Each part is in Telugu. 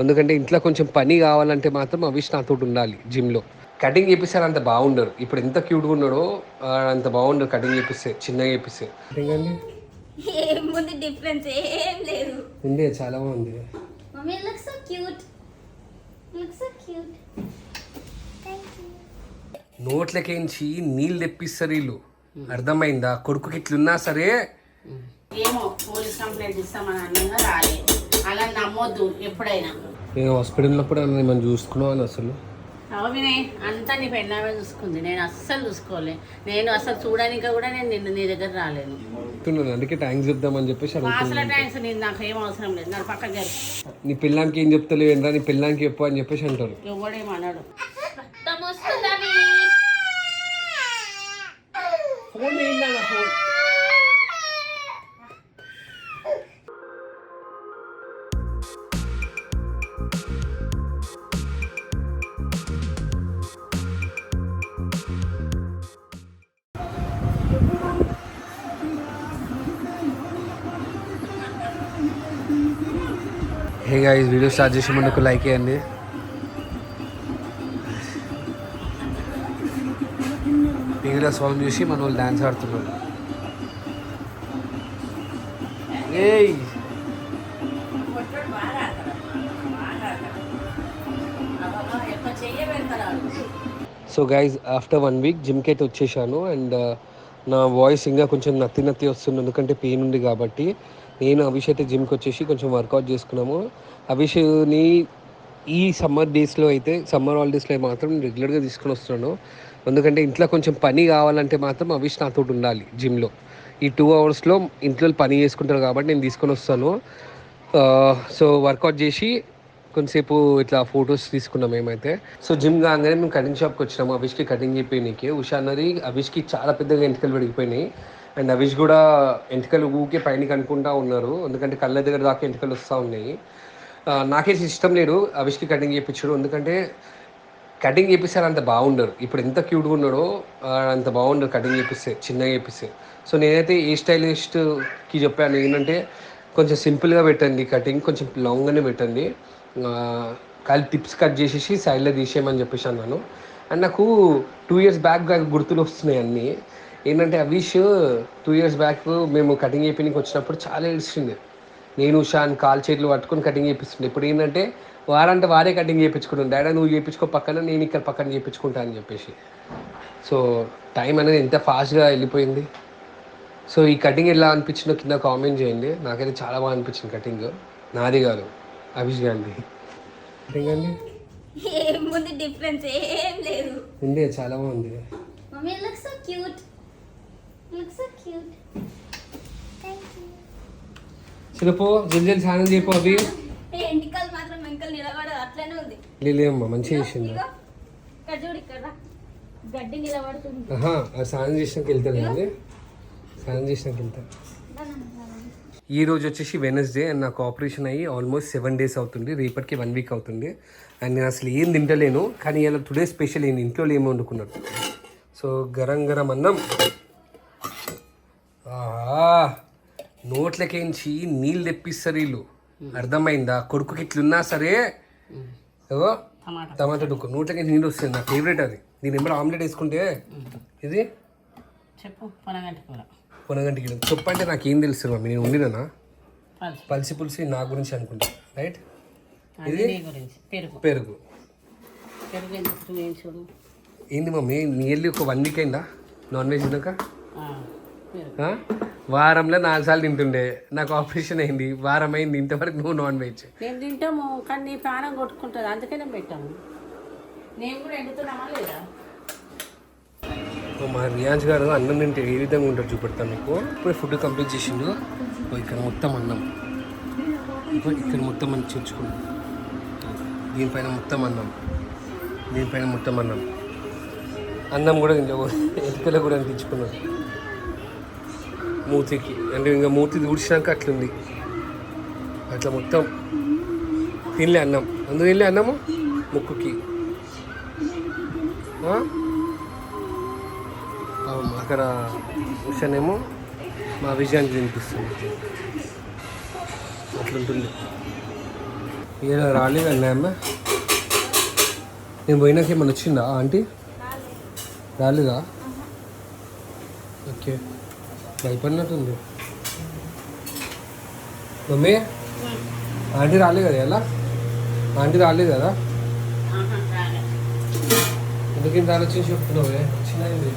ఎందుకంటే ఇంట్లో కొంచెం పని కావాలంటే మాత్రం అవిష్ నాతో ఉండాలి జిమ్లో కటింగ్ చేపిస్తారు అంత బాగుండరు. ఇప్పుడు ఎంత క్యూట్గా ఉన్నాడో అంత బాగుండరు కటింగ్ చేపిస్తే చిన్నగా చేపిస్తే. ఏముంది డిఫరెన్స్ ఏం లేదు. ఉంది చాలా బాగుంది. Mummy look so cute look so cute thank you నోట్లకేంచి నీళ్ళు తెప్పిస్తారు వీళ్ళు. అర్థమైందా? కొడుకుకి ఇట్లున్నా సరే ఏమో పోలీస్ కంప్లైంట్ ఇస్తామని అన్నంగా రాలే. అలా నమ్మొద్దు ఎప్పుడైనా. నేను హాస్పిటల్ ఉన్నప్పుడు మనం చూసుకున్నావు అని అసలు? అవ వినయ్ అంతా నీ పెళ్ళామే చూసుకుంది. నేను అస్సలు చూసుకోలే. నేను అసలు చూడడానికి కూడా నేను నిన్ను నీ దగ్గర రాలేను. అందుకే థ్యాంక్స్ చెప్దామని చెప్పేసి అసలు ట్యాంక్స్ నేను నాకు ఏం అవసరం లేదు. నాకు పక్కన జరు నీ పిల్లానికి ఏం చెప్తలేవు ఏంట్రా నీ పిల్లానికి చెప్పు అని చెప్పేసి అంటారు. ఎవడేమన్నాడు ఫోన్? ఫోన్ ఈ వీడియో స్టార్ట్ చేసే ముందుకు లైక్ చేయండి. మిగిలిన సాంగ్ చూసి మన వాళ్ళు డాన్స్ ఆడుతున్నారు. ఏయ్! So guys after one week జిమ్కి అయితే వచ్చేసాను. అండ్ uh, నా వాయిస్ ఇంకా కొంచెం నత్తి నత్తి వస్తుంది. ఎందుకంటే పెయిన్ ఉంది కాబట్టి. నేను అభిష్ అయితే జిమ్కి వచ్చేసి కొంచెం వర్కౌట్ చేసుకున్నాము. అభిష్ని ఈ సమ్మర్ డేస్లో అయితే సమ్మర్ హాలిడేస్లో మాత్రం రెగ్యులర్గా తీసుకొని వస్తున్నాను ఎందుకంటే ఇంట్లో కొంచెం పని కావాలంటే మాత్రం అవిష్ నాతో ఉండాలి జిమ్లో ఈ టూ అవర్స్లో ఇంట్లో పని చేసుకుంటారు కాబట్టి నేను తీసుకొని వస్తాను. సో వర్కౌట్ చేసి కొంతసేపు ఇట్లా ఫొటోస్ తీసుకున్నాం మేమైతే. సో జిమ్ కాగానే మేము కటింగ్ షాప్కి వచ్చినాము. అవిష్కి కటింగ్ చెప్పి నీకు. ఉషా అన్నది అవిష్కి చాలా పెద్దగా ఎంటికలు పెరిగిపోయినాయి. అండ్ అవిష్ కూడా ఎంటికలు ఊకే పైన అనుకుంటా ఉన్నారు. ఎందుకంటే కళ్ళ దగ్గర దాకా ఎంటికలు వస్తూ ఉన్నాయి. ఆ, నాకైతే ఇష్టం లేదు అవిష్కి కటింగ్ చేయించడం ఎందుకంటే కటింగ్ చేపిస్తే అంత బాగుండరు. ఇప్పుడు ఎంత క్యూట్గా ఉన్నాడో అంత బాగుండరు కటింగ్ చేపిస్తే చిన్నగా చేపిస్తే. సో నేనైతే ఏ స్టైలిస్ట్కి చెప్పాను ఏంటంటే కొంచెం సింపుల్గా పెట్టండి కటింగ్ కొంచెం లాంగ్గానే పెట్టండి. కాలు కాలి టిప్స్ కట్ చేసేసి సైడ్లో తీసేయమని చెప్పేసి అన్నాను అండ్ నాకు టూ ఇయర్స్ బ్యాక్ గుర్తులు వస్తున్నాయి అన్నీ. ఏంటంటే అవిష్ టూ ఇయర్స్ బ్యాక్ మేము కటింగ్ చేయించడానికి వచ్చినప్పుడు చాలా ఏడ్చింది నేను షాన్ కాల్ చేతులు పట్టుకొని కటింగ్ చేపిస్తుండే ఇప్పుడు ఏంటంటే వారంటే వారే కటింగ్ చేయించుకుంటాను డాడీ నువ్వు చేయించుకో పక్కన నేను ఇక్కడ పక్కన చేయించుకుంటా అని చెప్పేసి. సో టైం అనేది ఎంత ఫాస్ట్గా వెళ్ళిపోయింది. సో ఈ కటింగ్ ఎలా అనిపించిందో కింద కామెంట్ చేయండి. నాకైతే చాలా బాగా అనిపించింది కటింగ్ నాది కాదు అభిష్ గాంధీ కటింగ్ అండి? ఏముంది డిఫరెన్స్ ఏం లేదు. ఉంది చాలా బాగుంది. Mummy look so cute look so cute thank you చిలపో జల్ది స్నానం చేయపో అవి ఏ ఎంటికలు మాత్రం నిలబడదు అట్లనే ఉంది. చేసింది ఇక్కడ చూడు ఇక్కడ రా. గడ్డి నిలబడుతుంది. ఆహా స్నానం చేసినాక వెళ్తాను అండి స్నానం చేసినాక వెళ్తాను. ఈ రోజు వచ్చేసి వెనస్డే అండ్ నాకు ఆపరేషన్ అయ్యి ఆల్మోస్ట్ సెవెన్ డేస్ అవుతుంది. రేపటికి వన్ వీక్ అవుతుంది. అండ్ నేను అసలు ఏం తింటలేను. కానీ ఇలా టుడే స్పెషల్ ఏంటి ఇంట్లో ఏమి వండుకున్నారు సో గరం గరం అన్నం. నోట్లకేంచి నీళ్ళు తెప్పిస్తారు వీళ్ళు. అర్థమైందా? కొడుకుకి ఇట్లున్నా సరే టమాటా. డుక్కు. నోట్లకేంచి నీళ్ళు వస్తుంది? నా ఫేవరెట్ అది. దీని ఎంబడి ఆమ్లెట్ వేసుకుంటే ఇది? చెప్పు పొనగంటి కూర. పొనగంటికి చెప్పు అంటే నాకు ఏం తెలుసు మమ్మీ నేను ఉండినా పల్స్. పల్సి నా గురించి అనుకుంటా. రైట్ గురించి. పెరుగు. ఏంది మమ్మీ? నియర్లీ ఒక వన్ వీక్ అయిందా? నాన్ వెజ్ ఆ? వారంలో నాలుగు సార్లు తింటుండే. నాకు ఆపరేషన్ అయింది. వారం అయింది. ఇంతవరకు నువ్వు నాన్ వెజ్. మేము తింటాము కానీ నీ ప్రాణం కొట్టుకుంటుంది. అందుకే మేము పెట్టాము. నేను కూడా ఎండుతున్నామా లేదా? మా రియాజ్ గారు అన్నం తింటే ఏ విధంగా ఉంటారు చూపెడతాను మీకు. ఇప్పుడు ఫుడ్ కంప్లీట్ చేసిండు. ఇక్కడ మొత్తం అన్నం. ఇక్కడ మొత్తం మనం చేర్చుకున్నాం దీనిపైన మొత్తం అన్నం. దీనిపైన మొత్తం అన్నం. అన్నం కూడా ఇంకా ఎటుకలో కూడా అనిపించుకున్నాం మూతికి. అంటే ఇంకా మూతి ఊడ్చినాక అట్లుంది. అట్లా మొత్తం తినలే అన్నం. అందుకు తినలే అన్నము? ముక్కుకి. అక్కడ ఉషనేమో మా విజయానికి వినిపిస్తుంది అట్లుంటుంది. ఏదో రాలేదండి అమ్మ. నేను పోయినాక ఏమైనా వచ్చిందా ఆంటీ? రాలేదా? ఓకే. భయపడినట్టుంది మమ్మీ? ఆంటీ రాలేదు కదా ఎలా ఆంటీ రాలేదు కదా. ఎందుకు ఇంత ఆలోచించి చెప్తున్నావే వచ్చిందా ఇది?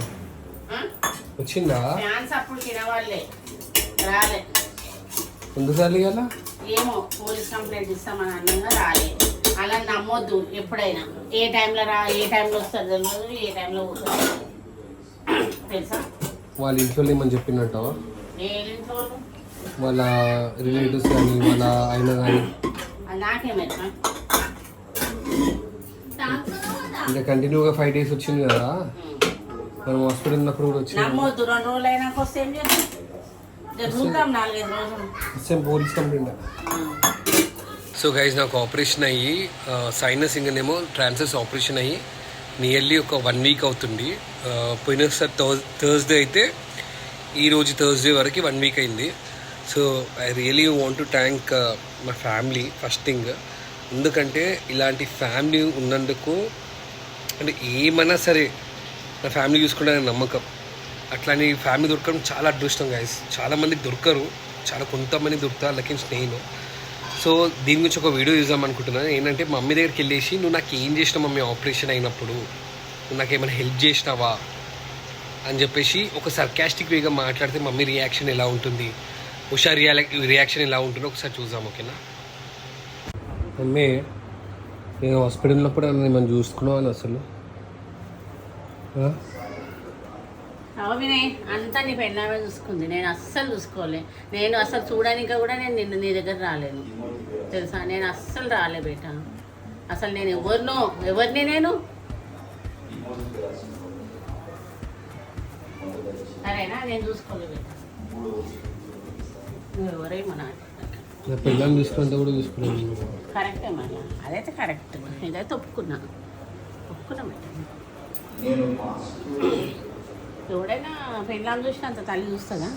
వచ్చిందా? ఎందుకు రాలేదు కదా ఏమో పోలీస్ కంప్లైంట్ ఇస్తామని అన్నాగా రాలే. అలా నమ్మొద్దు ఎప్పుడైనా. ఏ టైంలో రా ఏ టైంలో వస్తుంది తెలియదు ఏ టైంలో పోతుంది తెలుసా? వాళ్ళ ఇంట్లో ఏమని చెప్పినట్టావా? వాళ్ళ రిలేటివ్స్ కానీ వాళ్ళ ఆయన కానీ ఇంకా కంటిన్యూగా ఫైవ్ డేస్ వచ్చింది కదా? మనం హాస్పిటల్ ఉన్నప్పుడు కూడా వచ్చింది? రెండు రోజులు పోలీస్ కంప్లైంట్. సో గైజ్ నాకు ఆపరేషన్ అయ్యి సైనస్ ఇంకనేమో ట్రాన్సెస్ ఆపరేషన్ అయ్యి నియర్లీ ఒక వన్ వీక్ అవుతుంది. పోయినసారి థర్స్డే అయితే ఈరోజు థర్స్డే వరకు వన్ వీక్ అయింది. So I really want to thank మా ఫ్యామిలీ ఫస్ట్ థింగ్. ఎందుకంటే ఇలాంటి ఫ్యామిలీ ఉన్నందుకు అంటే ఏమైనా సరే నా ఫ్యామిలీ చూసుకుంటానని నమ్మకం. అట్లాని ఫ్యామిలీ దొరకడం చాలా అదృష్టం గైస్ చాలామంది దొరకరు. చాలా కొంతమంది దొరుకుతారు లకి నేను సో దీని గురించి ఒక వీడియో చూద్దాం అనుకుంటున్నాను ఏంటంటే మా మమ్మీ దగ్గరికి వెళ్ళేసి నువ్వు నాకు ఏం చేసినావు మమ్మీ ఆపరేషన్ అయినప్పుడు? నువ్వు నాకు ఏమైనా హెల్ప్ చేసినావా? అని చెప్పేసి ఒక సర్కాస్టిక్ వేగా మాట్లాడితే మమ్మీ రియాక్షన్ ఎలా ఉంటుంది? ఉషా రియా రియాక్షన్ ఎలా ఉంటుందో ఒకసారి చూద్దాం ఓకేనా? మమ్మీ నేను హాస్పిటల్ ఉన్నప్పుడు మనం చూసుకున్నావు అని అసలు? వినయ్ అంతా నీ పెన్నామే చూసుకుంది. నేను అస్సలు చూసుకోలే. నేను అసలు చూడడానికి కూడా నేను నిన్ను నీ దగ్గర రాలేను. తెలుసా? నేను అస్సలు రాలే బేట. అసలు నేను ఎవరినో ఎవరిని నేను? సరేనా? నేను చూసుకోలే బేట. నువ్వు ఎవరేమో నాకు నా పిల్లల్ని చూసుకుంటే కూడా చూసుకున్నాను కరెక్టే మళ్ళీ అదైతే కరెక్ట్. ఇదైతే ఒప్పుకున్నా. ఒప్పుకున్నా మేడం ఎవడైనా పెళ్ళాం చూసినా అంత తల్లి చూస్తుందా?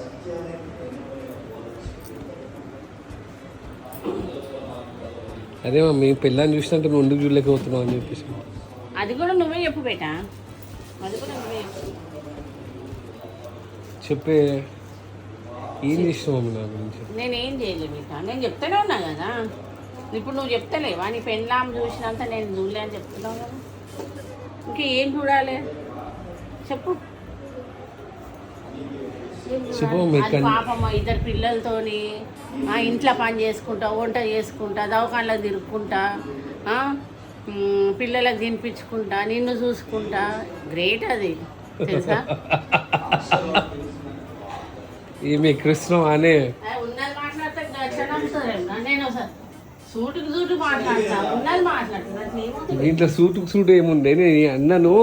అదే మమ్మీ పిల్లని చూసినట్టు నువ్వు ఎందుకు చూడలేకపోతున్నావు అని చెప్పేసి. అది కూడా నువ్వే చెప్పు బేట. అది కూడా నువ్వే చెప్పు. చెప్పే ఏం చేసినావు నా గురించి? నేనేం చేయలే బేట. నేను చెప్తానే ఉన్నా కదా. ఇప్పుడు నువ్వు చెప్తలేవా? నీ పెళ్ళాం చూసినంత నేను చూడలే అని చెప్తున్నావు కదా. ఇంకేం చూడాలి? చెప్పు. ఏం చూడాలి? చెప్పు మీ అది కన్- పాపం ఇద్దరు పిల్లలతోని ఆ, ఇంట్లో పని చేసుకుంటా వంట చేసుకుంటా దవాఖానలకు తిరుక్కుంటా పిల్లలకు తినిపించుకుంటా నిన్ను చూసుకుంటా. గ్రేట్ అది తెలుసా? అనే ఉన్నది మాట్లాడితే క్షణం సరేనా నేను ఒకసారి సూటుకు సూటు మాట్లాడతా ఉన్నది మాట్లాడుతున్నా ఏముంది? దీంట్లో సూటుకు సూట్ ఏముండే నేను అన్నను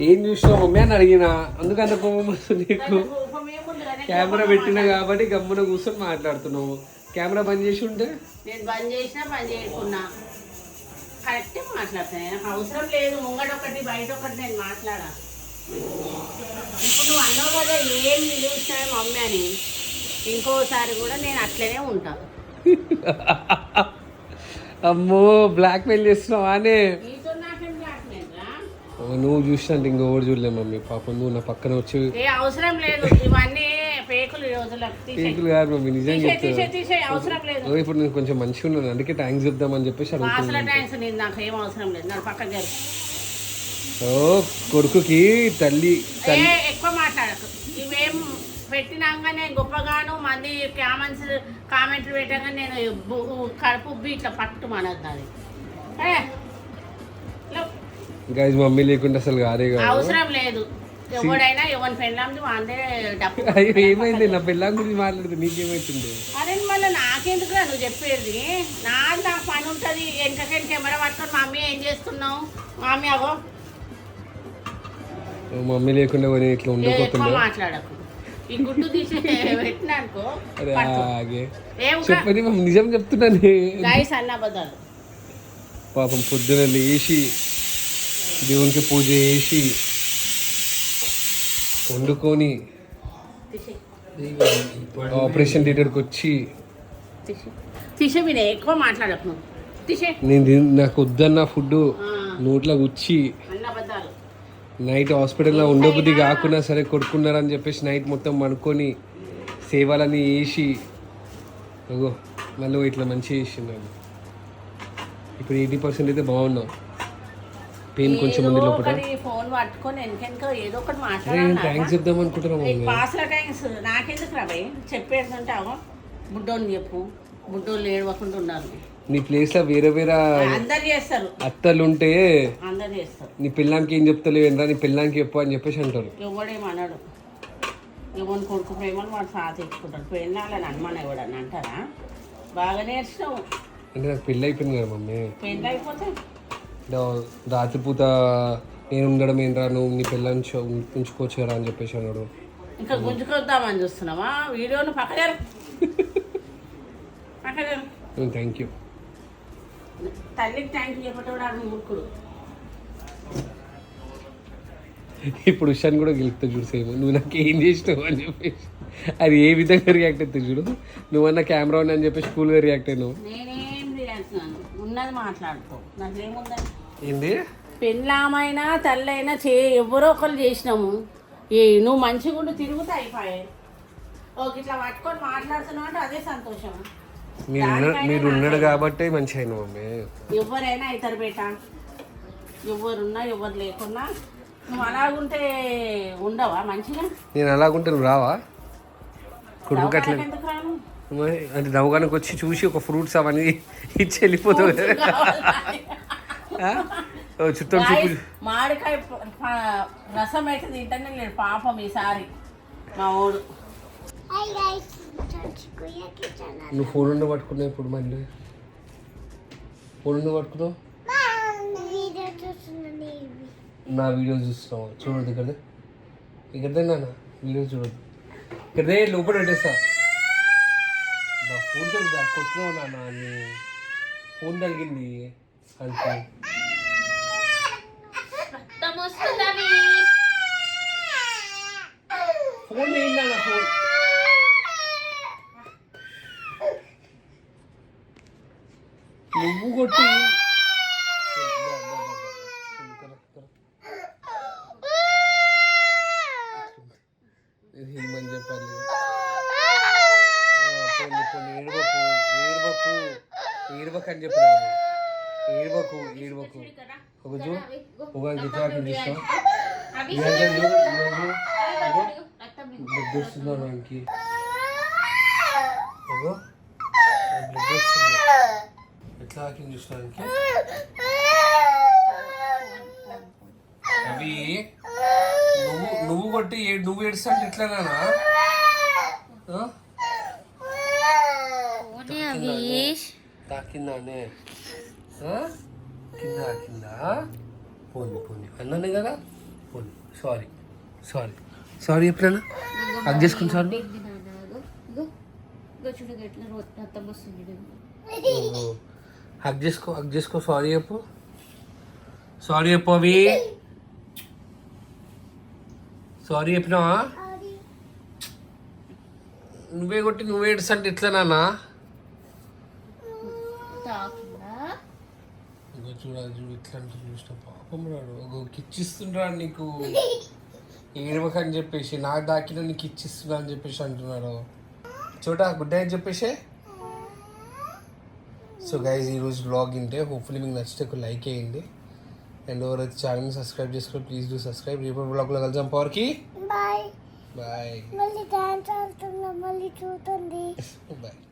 ఏం చూసినావు? మమ్మీ అని అడిగిన. అందుకంత కోపం వస్తుంది నీకు ఏముంది కెమెరా పెట్టినా కాబట్టి గమ్మున కూర్చొని మాట్లాడుతున్నావు. కెమెరా బంద్ చేసి ఉంటే? నేను బంద్ చేసినా బంద్ చేయకున్నా. కరెక్టే మాట్లాడతాను. అవసరం లేదు. ముంగడ ఒకటి బయట ఒకటి నేను మాట్లాడా? ఇప్పుడు నువ్వు అన్నావు కదా ఏం నిలుస్తాయి మమ్మీ అని. ఇంకోసారి కూడా నేను అట్లనే ఉంటా. అమ్మో బ్లాక్ మెయిల్ చేస్తున్నావు అనే? నువ్వు చూసినట్టు ఇంకొకటి చూడలే మమ్మీ. పాపం నువ్వు నా పక్కన వచ్చి అవసరం లేదు. ఇవన్నీ పేకులు కాదు మమ్మీ నిజం తీసేయ్ చెప్తా తీసేయ్ తీసేయ్ అవసరం లేదు. ఓ, ఇప్పుడు నేను కొంచెం మంచిగా ఉన్నాను అందుకే థ్యాంక్స్ చెప్దామని చెప్పేసి అడుగుతున్నాను ట్యాంక్స్ ఓ కొడుకుకి తల్లి తల్లి. ఎక్కువ మాట్లాడకు. ఇవేం పెట్టినాకనే గొప్పగాను మంది కామెంట్స్ కామెంట్లు పెట్టాక నేను కడుపు ఉబ్బి ఇట్లా పట్టు మనది నాది. ఏ, లో, గైజ్ మమ్మీ లేకుండా అసలు కాదు. అవసరం లేదు. ఎవడైనా ఎవరి పెళ్ళాంది వాందే డబ్బు అయ్యో ఏమైంది? నా పిల్లల గురించి మాట్లాడితే నీకేమైతుంది? అదే మళ్ళీ నాకెందుకు నువ్వు చెప్పేది? నాది నాకు పని ఉంటుంది. వెనకకెళ్ళి కెమెరా పట్టుకొని మమ్మీ ఏం చేస్తున్నావు? మమ్మీ అవో మమ్మీ లేకుండా పోనీ ఇట్లా ఉండకపోతుండే మాట్లాడకు. ఈ గుడ్డు తీసి అరే చెప్పని నిజం చెప్తున్నాను గాయస్ అన్న అబద్ధాలు. పాపం పొద్దున లేచి దేవునికి పూజ చేసి వండుకొని ఆపరేషన్ థియేటర్కి వచ్చి ఎక్కువ మాట్లాడకు నేను నాకు వద్దన్న ఫుడ్ నోట్లో అబద్ధాలు. నైట్ హాస్పిటల్లో ఉండబుద్ధి కాకుండా సరే కొడుకున్నారని చెప్పేసి నైట్ మొత్తం పడుకొని సేవలని వేసి అగో మళ్ళీ ఇట్లా మంచిగా చేసిండు ఇప్పుడు ఎయిటీ పర్సెంట్ అయితే బాగున్నాం. పెయిన్ కొంచెం ఉంది లోపల? ఫోన్ పట్టుకొని వెనకెనక ఏదో ఒకటి మాట్లాడాలి థ్యాంక్స్ చెప్దాం అనుకుంటున్నాం పాస్ల థ్యాంక్స్ నాకెందుకు రాబే చెప్పేస్తుంటావు? బుడ్డోని చెప్పు. బుడ్డోళ్ళు ఏడవకుండా ఉన్నారు. నీ ప్లేస్లో వేరే వేరే అందరు చేస్తారు. అత్తలు ఉంటే అందరు చేస్తారు. నీ పిల్లానికి ఏం చెప్తలేవు ఏంట్రా నీ పిల్లానికి చెప్పు అని చెప్పేసి అంటారు. ఎవడేమన్నాడు ఎవరిని కొడుకు ప్రేమను వాడు సాధ తెచ్చుకుంటాడు పెళ్ళాలని అనుమానం ఎవడని అంటారా? బాగా నేర్చినావు అంటే నాకు పెళ్ళి అయిపోయింది కదా మమ్మీ. పెళ్ళి అయిపోతే రా- రాత్రిపూత నేను ఉండడం ఏంట్రా? నువ్వు నీ పిల్లని చూ- ఉంచుకోవచ్చు కదా అని చెప్పేసి అన్నాడు. ఇంకా గుంజుకొద్దామని చూస్తున్నావా? వీడియోను పక్కలేరు పక్కలేరు థ్యాంక్ యూ తల్లికి థ్యాంక్ యూ చెప్పేటోడు ఆడు మూర్ఖుడు. ఇప్పుడు ఉషాన్ కూడా గెలుపుతా చూడు సేమ్. నువ్వు నాకు ఏం చేసినావు అని చెప్పేసి. అది ఏ విధంగా రియాక్ట్ అవుతుంది చూడు? నువ్వన్న కెమెరా అని చెప్పేసి కూల్గా రియాక్ట్ అయినావు. ఉన్నది మాట్లాడుతూ నాకేముందని ఏంది? పెళ్ళామైనా తల్లైనా చే ఎవరో ఒకరు చేసినాము. ఏ నువ్వు మంచిగా ఉండి తిరుగుతా అయిపోయాయి ఓకే ఇట్లా పట్టుకొని మాట్లాడుతున్నావు అంటే అదే సంతోషం. మీరు ఉన్న- మీరు ఉన్నాడు కాబట్టి మంచి అయిన మమ్మీ. ఎవరైనా అవుతారు బేట? ఎవరున్నా ఎవరు లేకున్నా. నువ్వు అలాగుంటే ఉండవా మంచిగా? నేను అలాగుంటే నువ్వు రావా? ఎందుకు రాను? అంటే దవగానికి వచ్చి చూసి ఒక ఫ్రూట్స్ అవన్నీ ఇచ్చి? ఓ చుట్టం చూపు మామిడికాయ రసం అయితే తింటానే లేడు పాపం ఈసారి. మా Kitchen. నువ్వు ఫోన్ ఉండ పట్టుకున్నావు ఇప్పుడు మళ్ళీ. ఫోన్ ఉండ పట్టుకున్నావు? వీడియో నా వీడియోస్ చూస్తున్నావు చూడదు ఇక్కడ ఇక్కడ నాన్న వీడియోస్ చూడదు ఇక్కడే లోపల పెట్టేస్తా. ఫోన్ దొరుకుతా కొట్టినావు నాన్న అని. ఫోన్ తగిలింది అంటే ఫోన్ ఏంటన్నా ఫోన్. నువ్వు కొట్టి దా, దా, దా, దా. ఇక్కడ, ఇక్కడ. ఇది ఏమని చెప్పాలి ఆ, పోనీ పోనీ ఏడవకు ఏడవకు ఏడవకు అని చెప్పినాను ఏడవకు ఏడవకు ఒక చూ ఒక గిటాకి తీస్తాం బ్లడ్ వస్తుందా నాకు అగో బ్లడ్ వస్తుంది ఎట్లా ఆకి చూసినానికి అవి నువ్వు నువ్వు కొట్టి నువ్వు ఏడుస్తా అంటే ఎట్లానా తాకిందానే? కింద కింద. పోనీ పోనీ. అన్నాను కదా? పోనీ. సారీ సారీ సారీ ఎప్పుడైనా? అది చేసుకుని సార్? హక్ చేసుకో హక్ చేసుకో సారీ చెప్పు. సారీ చెప్పు అవి. సారీ చెప్పినావా? నువ్వే కొట్టి నువ్వే ఏడుస్తా ఎట్లా నాన్న? చూడాలి చూడు ఇట్లా అంటే చూసిన పాపం రాడు. ఒక నీకు. ఏడవక అని చెప్పేసి నాకు దాకిన నీకు ఇచ్చిస్తున్నా అని చెప్పేసి అంటున్నాడు. చూడ గుడ్ నైట్ చెప్పేసి? సో గైజ్ ఈరోజు బ్లాగ్ ఇంటే హోప్ఫుల్లీ మీకు నచ్చితే ఒక లైక్ వేయండి. అండ్ ఎవరైతే ఛానల్ని సబ్స్క్రైబ్ చేసుకోండి ప్లీజ్ డూ సబ్స్క్రైబ్ రేపు బ్లాగ్లో కలుద్దాం. పవర్కి? బాయ్ బాయ్ మళ్ళీ డాన్స్ ఆడుతున్నా మళ్ళీ చూడండి బాయ్